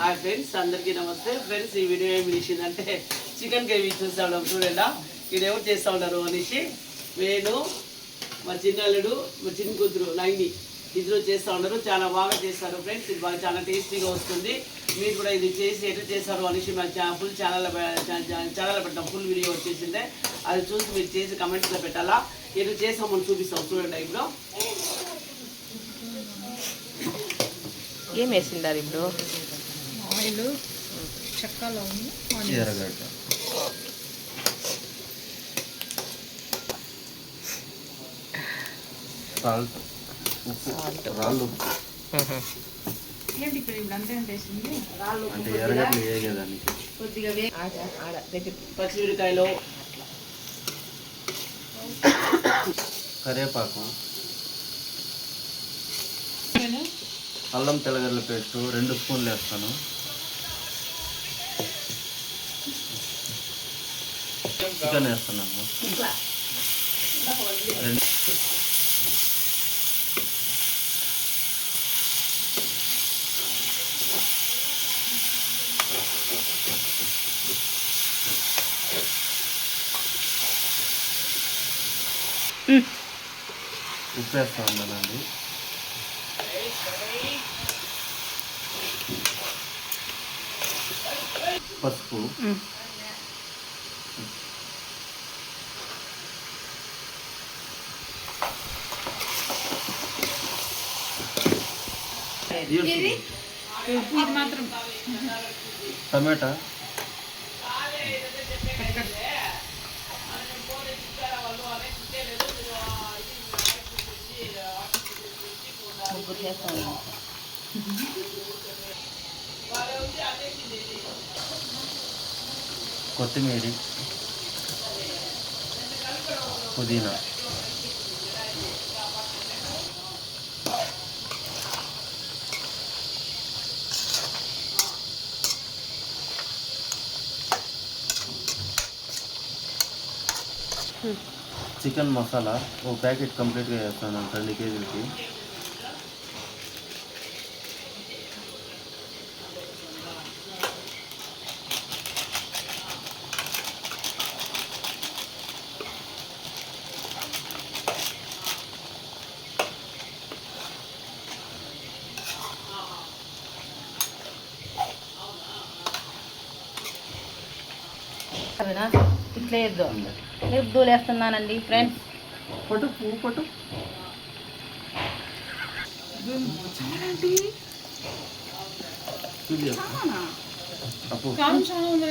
Hi friends అందరికీ నమస్తే. Friends ఈ వీడియో ఏమి తీసిందంటే చికెన్ గ్రేవీ చూస్తా ఉన్నాం చూడండి? ఇది ఎవరు చేస్తూ ఉన్నారు అనేసి నేను మా చిన్నల్లుడు మా చిన్న కూతురు నైని ఇద్దరు చేస్తూ ఉన్నారు చాలా బాగా చేస్తారు ఫ్రెండ్స్. ఇది బాగా చాలా టేస్టీగా వస్తుంది. మీరు కూడా ఇది చేసి ఎట్లా చేస్తారు అనేసి మా ఫుల్ ఛానల్ ఛానల్ పెట్టాం. ఫుల్ వీడియో వచ్చేసిందే. అది చూసి మీరు చేసి కమెంట్స్లో పెట్టాలా? ఎటు చేస్తామని చూపిస్తాం చూడండి ఇప్పుడు. ఏం వేసిండారు ఇప్పుడు? ఆయిల్ చెక్క లవంగి ఎర్రగడ్డ. సాల్ట్ ఉప్పు. రాళ్ళు ఉప్పు. అంటే ఎర్రగడ్డలు వేయగదానికి కొద్దిగా వే ఆడ ఆడ దగ్గర. పచ్చిమిరకాయలు కరివేపాకు. అల్లం తెల్లగడ్డల పేస్ట్ రెండు స్పూన్లు వేస్తాను. చికెన్ వేస్తున్నాము ఉప్పు వేస్తా ఉన్నానండి. పసుపు ఇది మాత్రం టమాటా ముగ్గురు చేస్తాను కొత్తిమీర పుదీనా. చికెన్ మసాలా ఓ ప్యాకెట్ కంప్లీట్గా వేస్తాను రెండు కేజీలకి. అదేనా ఇట్లా వేద్దు వేస్తున్నానండి ఫ్రెండ్స్ పట్టు పువ్వు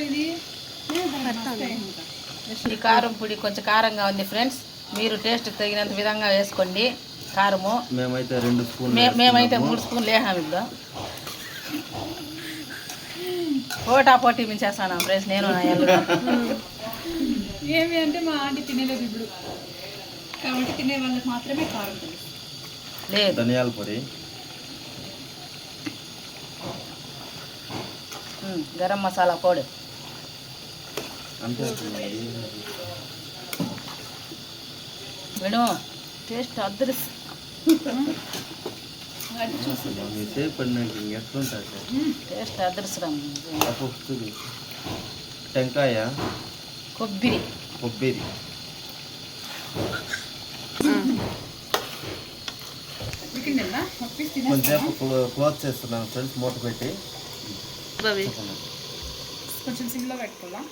ఇది ఈ కారం పొడి కొంచెం కారంగా ఉంది ఫ్రెండ్స్ మీరు టేస్ట్ తగినంత విధంగా వేసుకోండి కారము. మేమైతే రెండు స్పూన్లు మే మేమైతే. మూడు స్పూన్లు వేసాము ఇప్పుడు. పోటా పోటీ మించేస్తాను ఫ్రెండ్స్ నేను ఏమి అంటే మా ఆంటీ తినేలేదు ఇప్పుడు. కాబట్టి తినే వాళ్ళకి మాత్రమే కారం లేదు. ధనియాల పొడి. ఉమ్, గరం మసాలా పొడి. అంతే విను టేస్ట్ అదృస్ మీ సేపు పడినాక ఎట్లుంటుంది టేస్ట్ చూడు టెంకాయ? కొబ్బరి. కొబ్బరి. కొంచెంసేపు క్లో- క్లోజ్ చేస్తున్నాను ఫ్రెండ్స్ మూత పెట్టి. చెప్పండి. కొంచెం సిమ్లో పెట్టుకోవాలా?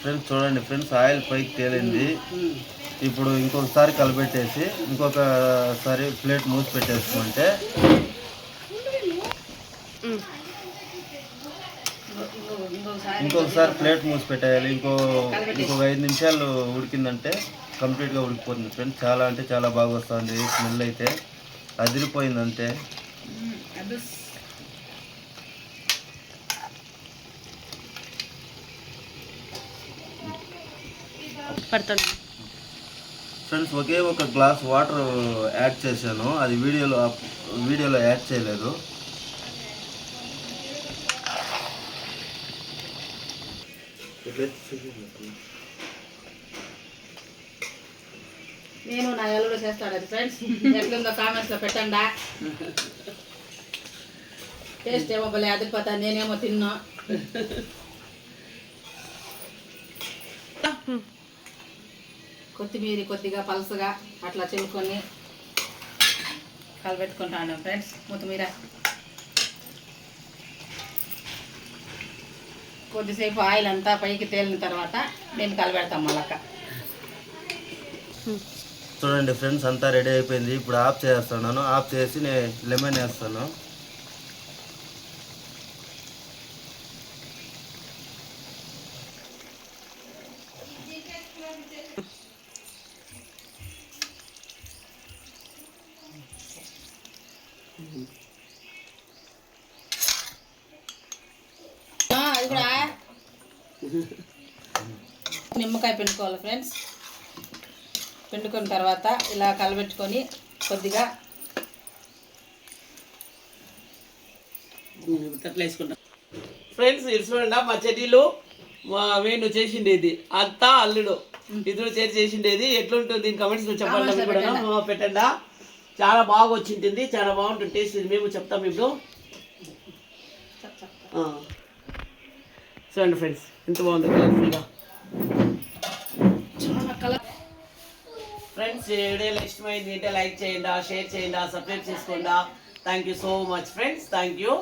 ఫ్రెండ్స్ చూడండి ఫ్రెండ్స్ ఆయిల్ పైకి తేలింది. ఇప్పుడు ఇంకొకసారి కలబెట్టేసి ఇంకొకసారి ప్లేట్ మూసి పెట్టేసుకుంటే ఇంకొకసారి ప్లేట్ మూసి పెట్టేయాలి. ఇంకో ఇంకొక ఐదు నిమిషాలు ఉడికిందంటే కంప్లీట్గా ఉడికిపోతుంది ఫ్రెండ్స్. చాలా అంటే చాలా బాగా వస్తుంది. స్మెల్ అయితే అదిరిపోయింది అంతే పడుతుంది. ఫ్రెండ్స్ ఒకే ఒక గ్లాస్ వాటర్ యాడ్ చేశాను. అది వీడియోలో వీడియోలో యాడ్ చేయలేదు. నేను నా ఎల్లుడు చేస్తాడు అది ఫ్రెండ్స్ ఎట్లుందో కామెంట్స్లో పెట్టండా? టేస్ట్ ఏమో భలే అదిరిపోతా నేనేమో తిన్నా. కొత్తిమీర కొద్దిగా పలుసగా అట్లా చిలుకొని కలబెట్టుకుంటాను ఫ్రెండ్స్ కొత్తిమీర. కొద్దిసేపు ఆయిల్ అంతా పైకి తేలిన తర్వాత నేను కలబెడతాం మళ్ళక్క. చూడండి ఫ్రెండ్స్ అంతా రెడీ అయిపోయింది. ఇప్పుడు ఆఫ్ చేస్తున్నాను. ఆఫ్ చేసి నేను లెమన్ వేస్తాను అది కూడా. నిమ్మకాయ పిండుకోవాలి ఫ్రెండ్స్. పిండుకున్న తర్వాత ఇలా కలబెట్టుకొని కొద్దిగా ఫ్రెండ్స్ ఇది చూడండి మా చెడ్డీలు మా వేణు చేసిండేది. అత్త అల్లుడు. ఇద్దరు చేసి చేసిండేది. ఎట్లుంటుంది? దీని కమెంట్స్ చెప్పండి. పెట్టండి? చాలా బాగా వచ్చింది చాలా బాగుంటుంది టేస్ట్ ఇది మేము చెప్తాం ఇప్పుడు. చూడండి ఫ్రెండ్స్ ఎంత బాగుంది కలర్ఫుల్గా. ఫ్రెండ్స్ వీడియోలో ఇష్టమైంది అంటే లైక్ చేయండి షేర్ చేయండి సబ్స్క్రైబ్ చేసుకోండి. Thank you so much friends thank you